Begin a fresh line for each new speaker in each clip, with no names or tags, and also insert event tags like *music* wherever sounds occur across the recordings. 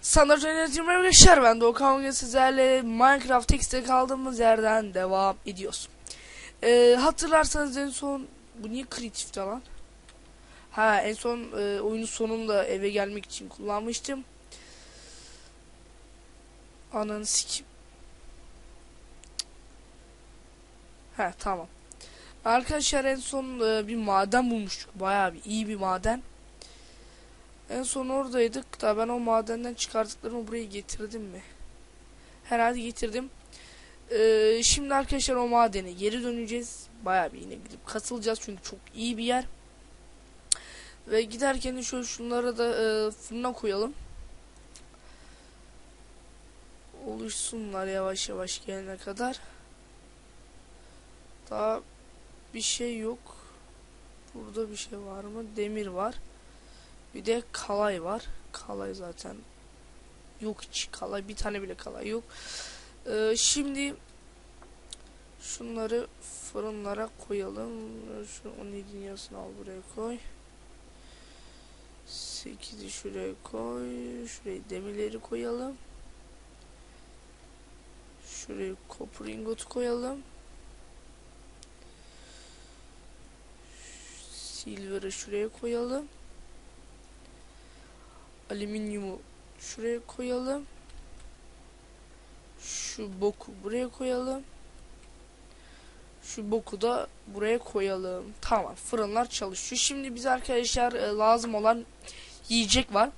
Sanat yönetimi arkadaşlar ben Doğukan bugün sizlerle Minecraft X'te kaldığımız yerden devam ediyoruz. Ee, hatırlarsanız en son bu niye kreatifti lan? Ha en son e, oyunun sonunda eve gelmek için kullanmıştım. Ananı sikim. Ha tamam. Arkadaşlar en son e, bir maden bulmuştuk. Bayağı bir iyi bir maden. En son oradaydık da ben o madenden çıkardıklarımı buraya getirdim mi? Herhalde getirdim. Ee, şimdi arkadaşlar o madene geri döneceğiz. Bayağı bir yine gidip katılacağız çünkü çok iyi bir yer. Ve giderken de şöyle şunları da e, fırına koyalım. Oluşsunlar yavaş yavaş gelene kadar. Daha bir şey yok. Burada bir şey var mı? Demir var. Bir de kalay var. Kalay zaten yok hiç kalay. Bir tane bile kalay yok. Ee, şimdi şunları fırınlara koyalım. Şu 17'nin yarısını al buraya koy. 8'i şuraya koy. Şuraya demirleri koyalım. Şuraya copper ingot koyalım. Silver'ı şuraya koyalım. Alüminyumu şuraya koyalım. Şu boku buraya koyalım. Şu boku da buraya koyalım. Tamam fırınlar çalışıyor. Şimdi bize arkadaşlar e, lazım olan yiyecek var.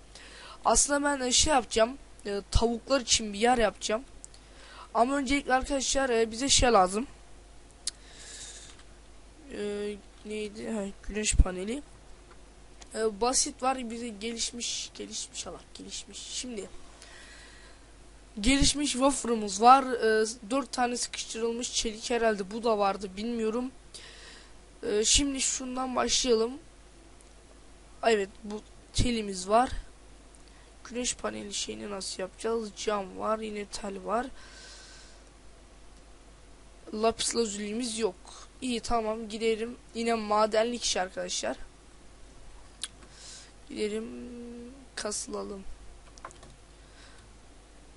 Aslında ben e, şey yapacağım. E, tavuklar için bir yer yapacağım. Ama öncelikle arkadaşlar bize şey lazım. Neydi? Ha, güneş paneli. E, basit var bize gelişmiş gelişmiş Allah gelişmiş. Şimdi gelişmiş wafer'ımız var. E, 4 tane sıkıştırılmış çelik herhalde bu da vardı bilmiyorum. E, şimdi şundan başlayalım. Evet bu telimiz var. Güneş paneli şeyini nasıl yapacağız? Cam var, yine tel var. Lapis lazulimiz yok. İyi tamam gidelim. Yine madenlik iş arkadaşlar. Gidelim kasılalım.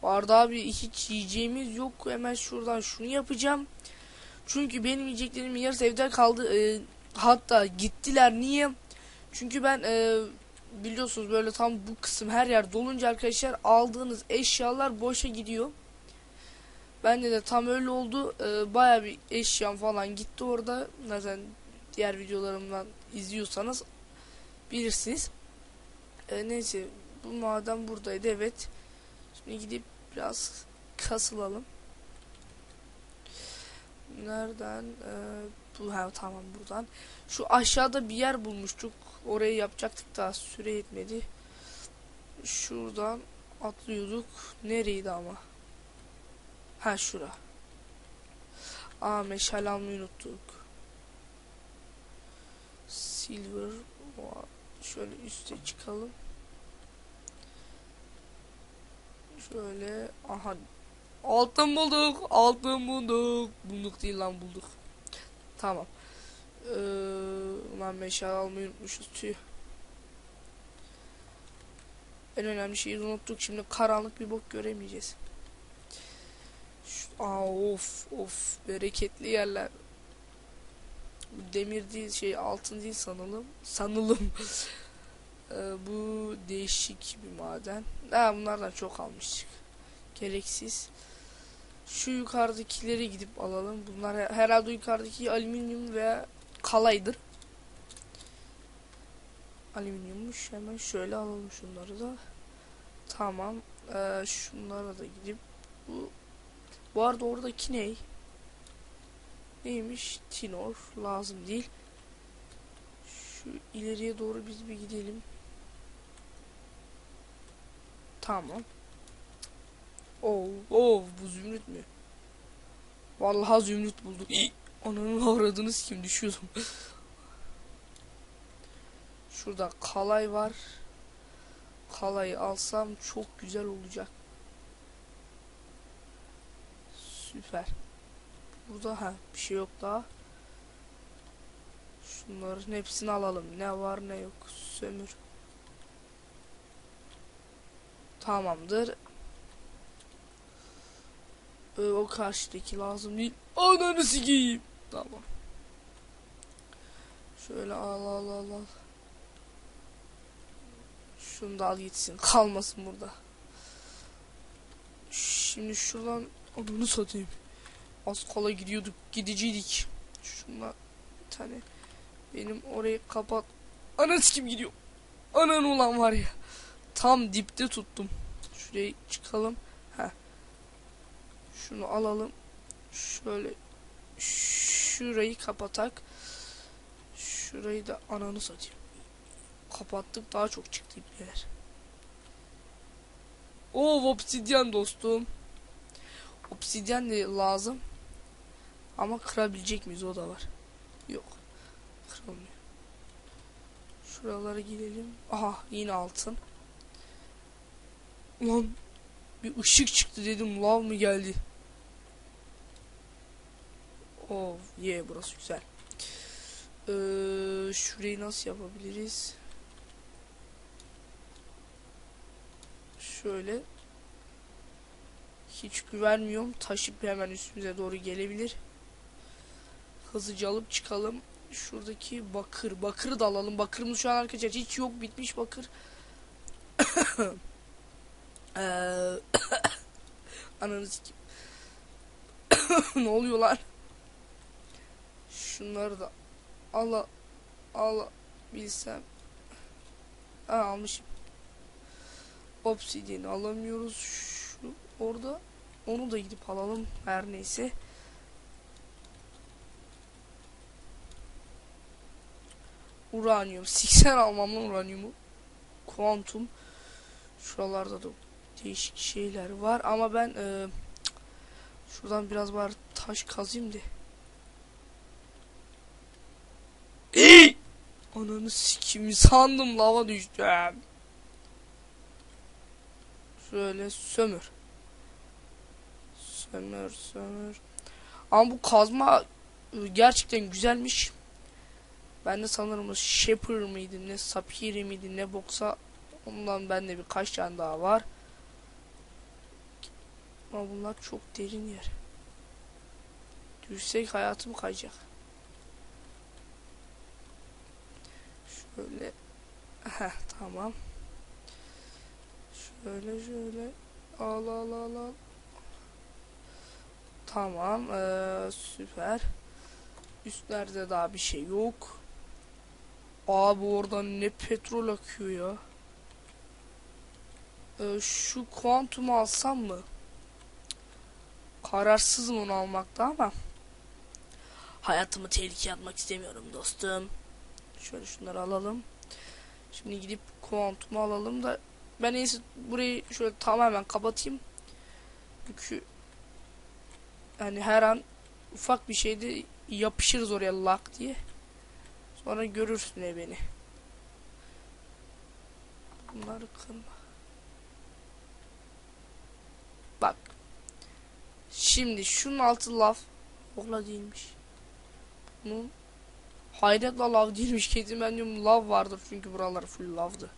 Vardı abi hiç yiyeceğimiz yok. Hemen şuradan şunu yapacağım. Çünkü benim yiyeceklerimin yarısı evde kaldı. Ee, hatta gittiler. Niye? Çünkü ben e, biliyorsunuz böyle tam bu kısım her yer dolunca arkadaşlar aldığınız eşyalar boşa gidiyor. Bende de tam öyle oldu. Ee, Baya bir eşyam falan gitti orada. Zaten diğer videolarımdan izliyorsanız bilirsiniz. Ee, neyse bu maden buradaydı evet. Şimdi gidip biraz kasılalım. Nereden? Ee, bu ha tamam buradan. Şu aşağıda bir yer bulmuştuk. Orayı yapacaktık da süre yetmedi. Şuradan atlıyorduk. Nereydi ama? Ha şura. Aa meşale almayı unuttuk. Silver. Şöyle üste çıkalım. Şöyle. Aha. Altın bulduk. Altın bulduk. Bulduk değil lan bulduk. Tamam. Ee, ulan meşale almayı unutmuşuz. Tüh. En önemli şeyi unuttuk. Şimdi karanlık bir bok göremeyeceğiz. Şu, aa, of of bereketli yerler. Demir değil şey altın değil sanalım. Sanılım. *laughs* ee, bu değişik bir maden. Ha, bunlardan çok almıştık. Gereksiz. Şu yukarıdakileri gidip alalım. Bunlar herhalde yukarıdaki alüminyum veya kalaydır. Alüminyummuş. Hemen şöyle alalım şunları da. Tamam. Ee, şunlara da gidip bu bu arada oradaki ne? Neymiş? Tinor. Lazım değil. Şu ileriye doğru biz bir gidelim. Tamam. Oh, oh bu zümrüt mü? Vallahi zümrüt bulduk. Onun avradınız kim düşüyordum. *laughs* Şurada kalay var. Kalayı alsam çok güzel olacak. Süper. Burada ha bir şey yok daha. Şunların hepsini alalım. Ne var ne yok. Sömür. Tamamdır. Ee, o karşıdaki lazım değil. Ananı sikeyim. Tamam. Şöyle al al al al. Şunu da al gitsin. Kalmasın burada. Şimdi şuradan ananı satayım. Az kala gidiyorduk. Gidiciydik. Şunlar bir tane. Benim orayı kapat. Ananı kim gidiyor? Anan ulan var ya. Tam dipte tuttum. Şuraya çıkalım. Ha. Şunu alalım. Şöyle şurayı kapatak. Şurayı da ananı satayım. Kapattık daha çok çıktı ipneler. Oo obsidyen dostum. Obsidyen de lazım. Ama kırabilecek miyiz o da var. Yok. Kırılmıyor. Şuralara gidelim. Aha yine altın. Ulan bir ışık çıktı dedim lav mı geldi? Oh yeah burası güzel. Ee, şurayı nasıl yapabiliriz? Şöyle. Hiç güvenmiyorum. Taşıp hemen üstümüze doğru gelebilir. Hızlıca alıp çıkalım. Şuradaki bakır. Bakırı da alalım. Bakırımız şu an arkadaşlar hiç yok. Bitmiş bakır. *coughs* *coughs* Eee *coughs* Ananı sikeyim. *coughs* ne oluyor lan? Şunları da ala ala bilsem. Ha almışım. Obsidian alamıyoruz. Şu orada onu da gidip alalım her neyse. Uranyum. 80 almam lan uranyumu. Kuantum. Şuralarda da değişik şeyler var ama ben e, şuradan biraz var taş kazayım de. Ey! Ananı sikimi sandım lava düştüm. Şöyle sömür. Sömür sömür. Ama bu kazma e, gerçekten güzelmiş. Ben de sanırım Shepherd mıydı ne Sapiri miydi ne boksa ondan bende birkaç tane daha var. Ama bunlar çok derin yer. Düşsek hayatım kayacak. Şöyle. *laughs* Heh, tamam. Şöyle şöyle. Al al al al. Tamam. Ee, süper. Üstlerde daha bir şey yok. Abi oradan ne petrol akıyor ya. Ee, şu kuantumu alsam mı? Kararsızım onu almakta ama. Hayatımı tehlikeye atmak istemiyorum dostum. Şöyle şunları alalım. Şimdi gidip kuantumu alalım da ben en iyisi burayı şöyle tamamen kapatayım. Çünkü yani her an ufak bir şeyde yapışırız oraya lak diye. Sonra görürsün beni. Bunları kırma. Bak. Şimdi şunun altı lav. Okla değilmiş. Bunun hayretle lav değilmiş. Kesin ben diyorum lav vardır çünkü buralar full lavdı.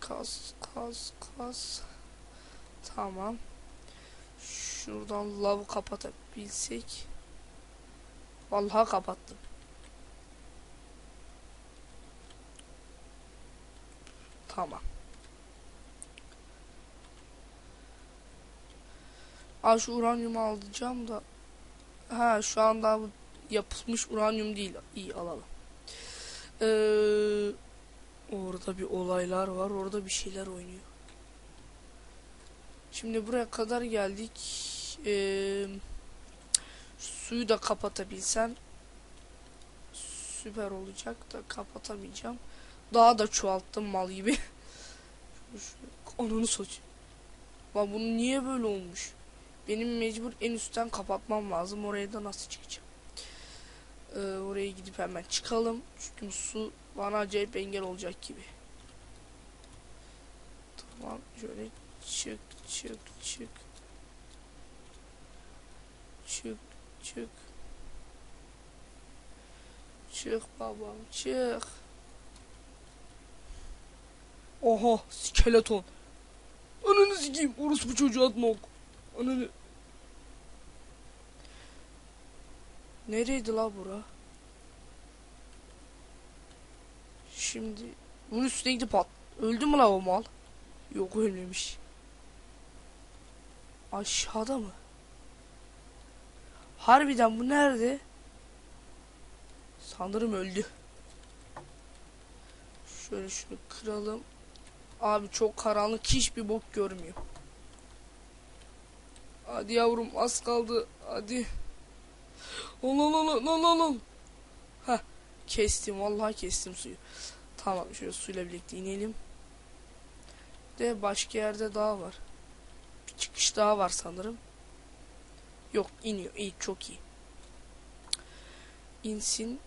Kas kas kas. Tamam. Şuradan lavı kapatabilsek. Vallahi kapattım. Tamam. Aa şu uranyumu alacağım da. Ha şu anda bu yapılmış uranyum değil. İyi alalım. Ee, orada bir olaylar var. Orada bir şeyler oynuyor. Şimdi buraya kadar geldik. Ee, suyu da kapatabilsem süper olacak da kapatamayacağım. Daha da çoğalttım mal gibi. *laughs* Ananı satayım. Lan bunu niye böyle olmuş? Benim mecbur en üstten kapatmam lazım. Oraya da nasıl çıkacağım? Ee, oraya gidip hemen çıkalım. Çünkü su bana acayip engel olacak gibi. Tamam şöyle çık çık çık. Çık çık. Çık babam çık. Oha skeleton. Ananı sikeyim orospu çocuğu atma ok. Ananı. Nereydi la bura? Şimdi bunun üstüne gidip at. Öldü mü la o mal? Yok ölmemiş. Aşağıda mı? Harbiden bu nerede? Sanırım öldü. Şöyle şunu kıralım. Abi çok karanlık hiçbir bok görmüyor. Hadi yavrum az kaldı. Hadi. Lan lan lan lan lan lan. Heh kestim vallahi kestim suyu. Tamam şöyle suyla birlikte inelim. De başka yerde daha var. Bir çıkış daha var sanırım. Yok iniyor. İyi çok iyi. İnsin.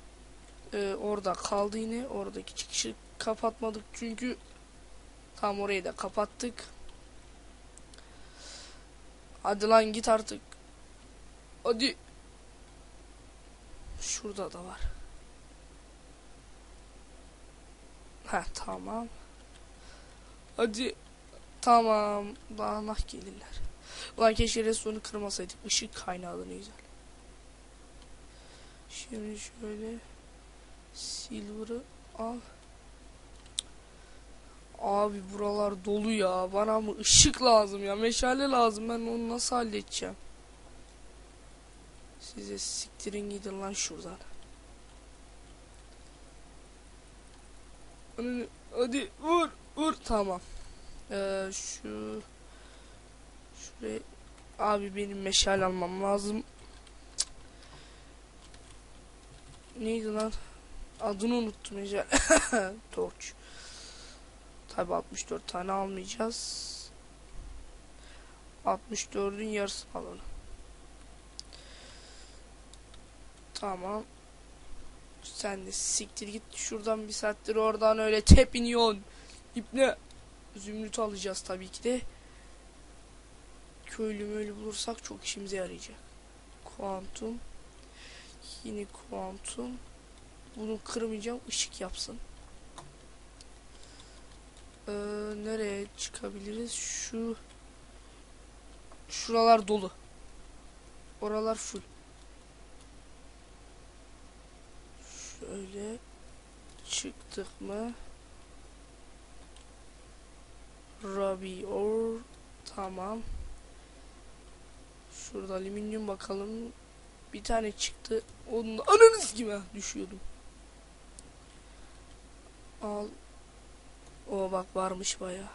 Ee, orada kaldı yine. Oradaki çıkışı kapatmadık çünkü tam orayı da kapattık. Hadi lan git artık. Hadi. Şurada da var. Ha tamam. Hadi. Tamam. Daha nah gelirler. Ulan keşke restoranu kırmasaydık. Işık kaynağı ne güzel. Şimdi şöyle silver'ı al. Abi buralar dolu ya. Bana mı ışık lazım ya. Meşale lazım. Ben onu nasıl halledeceğim? Size siktirin gidin lan şuradan. Hadi, vur vur tamam. Ee, şu şuraya abi benim meşale almam lazım. Neydi lan? Adını unuttum meşale. Torch. Tabi 64 tane almayacağız. 64'ün yarısı alalım. Tamam. Sen de siktir git şuradan bir saattir oradan öyle tepiniyorsun. İpne. Zümrüt alacağız tabii ki de. Köylü möylü bulursak çok işimize yarayacak. Kuantum. Yine kuantum. Bunu kırmayacağım ışık yapsın. Ee, nereye çıkabiliriz? Şu şuralar dolu. Oralar full. Şöyle çıktık mı? Rabi or tamam. Şurada alüminyum bakalım. Bir tane çıktı. Onun ananız gibi düşüyordum. Al. O bak varmış baya.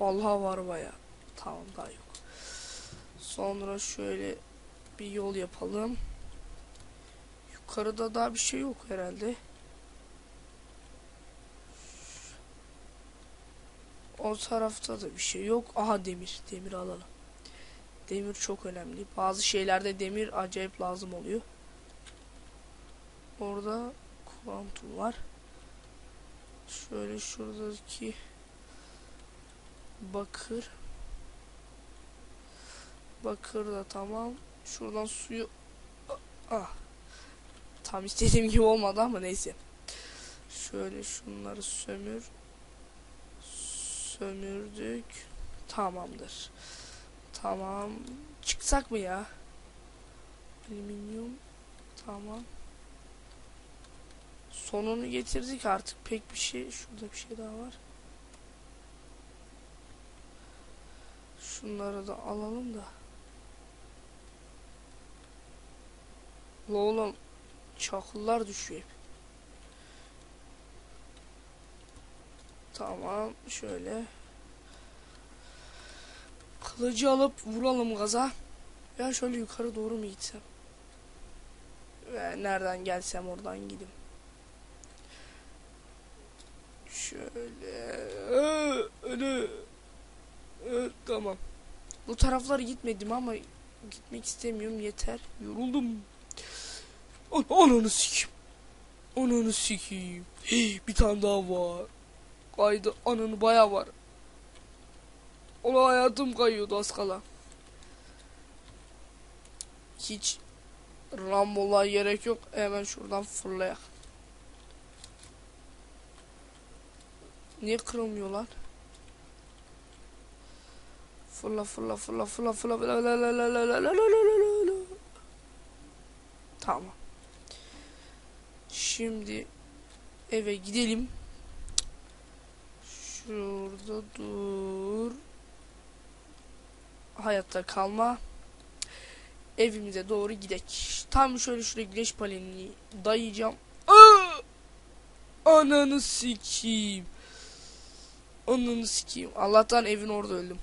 Vallahi var baya. Tamam daha yok. Sonra şöyle bir yol yapalım. Yukarıda daha bir şey yok herhalde. O tarafta da bir şey yok. Aha demir. Demir alalım. Demir çok önemli. Bazı şeylerde demir acayip lazım oluyor. Orada kuantum var. Şöyle şuradaki bakır bakır da tamam. Şuradan suyu ah tam istediğim gibi olmadı ama neyse. Şöyle şunları sömür sömürdük. Tamamdır. Tamam. Çıksak mı ya? Alüminyum. Tamam. Sonunu getirdik artık. Pek bir şey. Şurada bir şey daha var. Şunları da alalım da. La oğlum. Çakıllar düşüyor. Tamam. Şöyle. Kılıcı alıp vuralım gaza. Ya şöyle yukarı doğru mu gitsem? Ve nereden gelsem oradan gideyim. Şöyle. Öyle. Evet, tamam. Bu taraflara gitmedim ama gitmek istemiyorum yeter. Yoruldum. An ananı sikeyim. Ananı sikeyim. Bir tane daha var. Kaydı anın baya var. Ola hayatım kayıyordu az kala. Hiç Rambo'la gerek yok. Hemen şuradan fırlayak. Niye kırılmıyorlar? Fırla fırla fırla fırla fırla la la la la la la la la la la Tamam. Şimdi eve gidelim. Şurada dur. Hayatta kalma. Evimize doğru gidek. Tam şöyle şuraya güneş panelini dayayacağım. Aa! Ananı sikeyim. Ananı sikeyim. Allah'tan evin orada öldüm.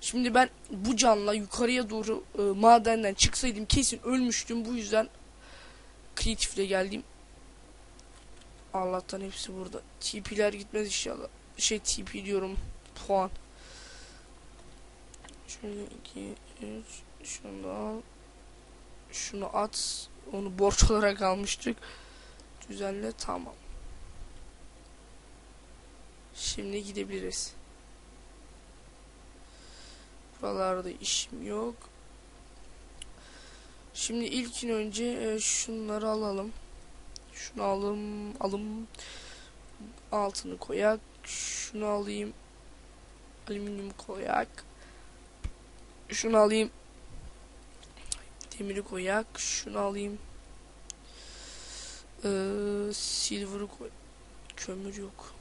Şimdi ben bu canla yukarıya doğru e, madenden çıksaydım kesin ölmüştüm. Bu yüzden kreatifle geldim. Allah'tan hepsi burada. TP'ler gitmez inşallah. Şey TP diyorum. Puan. Şöyle 2 3 şunu al. Şunu at. Onu borç *laughs* olarak almıştık. Düzenle tamam. Şimdi gidebiliriz. Buralarda işim yok. Şimdi ilkin önce e, şunları alalım. Şunu alım, alım. Altını koyak. Şunu alayım. Alüminyum koyak. Şunu alayım. Demiri koyak. Şunu alayım. Ee, silver'ı koy. Kömür yok.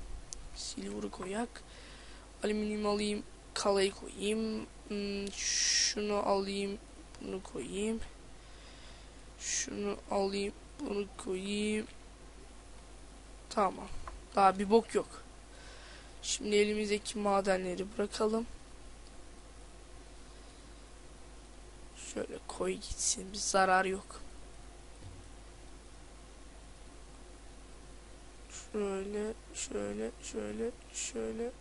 Silver'ı koyak. Alüminyum alayım. Kalayı koyayım. Hmm, şunu alayım. Bunu koyayım. Şunu alayım. Bunu koyayım. Tamam. Daha bir bok yok. Şimdi elimizdeki madenleri bırakalım. Şöyle koy gitsin. Bir zarar yok. Şöyle, şöyle, şöyle, şöyle,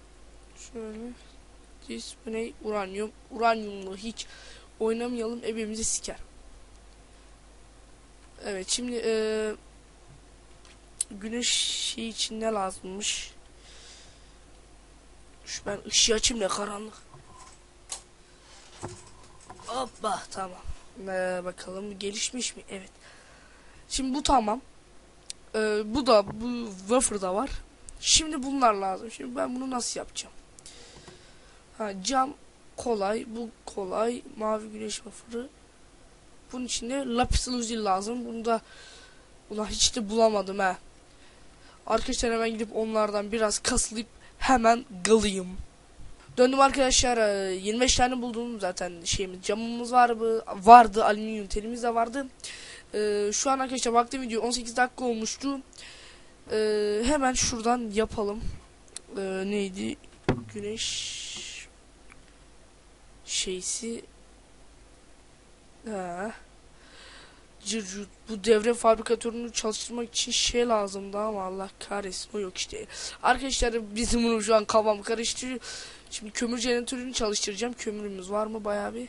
şöyle. Display uranyum. Uranyumlu hiç oynamayalım. Evimizi siker. Evet şimdi e, güneş şey için ne lazımmış? Şu ben ışığı açayım da karanlık. Hoppa tamam. Ee, bakalım gelişmiş mi? Evet. Şimdi bu tamam. Ee, bu da bu wafer da var. Şimdi bunlar lazım. Şimdi ben bunu nasıl yapacağım? Ha, cam kolay, bu kolay, mavi güneş wafer'ı. Bunun içinde lapis lazuli lazım. Bunu da ulan hiç de bulamadım ha. Arkadaşlar hemen gidip onlardan biraz kasılayıp hemen galayım. Döndüm arkadaşlar. e, 25 tane buldum zaten şeyimiz. Camımız var mı? Vardı. Alüminyum telimiz de vardı. Ee, şu an arkadaşlar baktığım video 18 dakika olmuştu. Ee, hemen şuradan yapalım. Ee, neydi? Güneş şeysi ha. Bu devre fabrikatörünü çalıştırmak için şey lazımdı ama Allah kahretsin o yok işte. Arkadaşlar bizim bunu şu an kafam karıştırıyor. Şimdi kömür jeneratörünü çalıştıracağım. Kömürümüz var mı bayağı bir?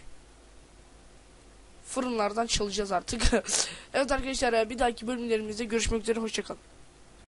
Fırınlardan çalacağız artık. *laughs* evet arkadaşlar bir dahaki bölümlerimizde görüşmek üzere. Hoşçakalın.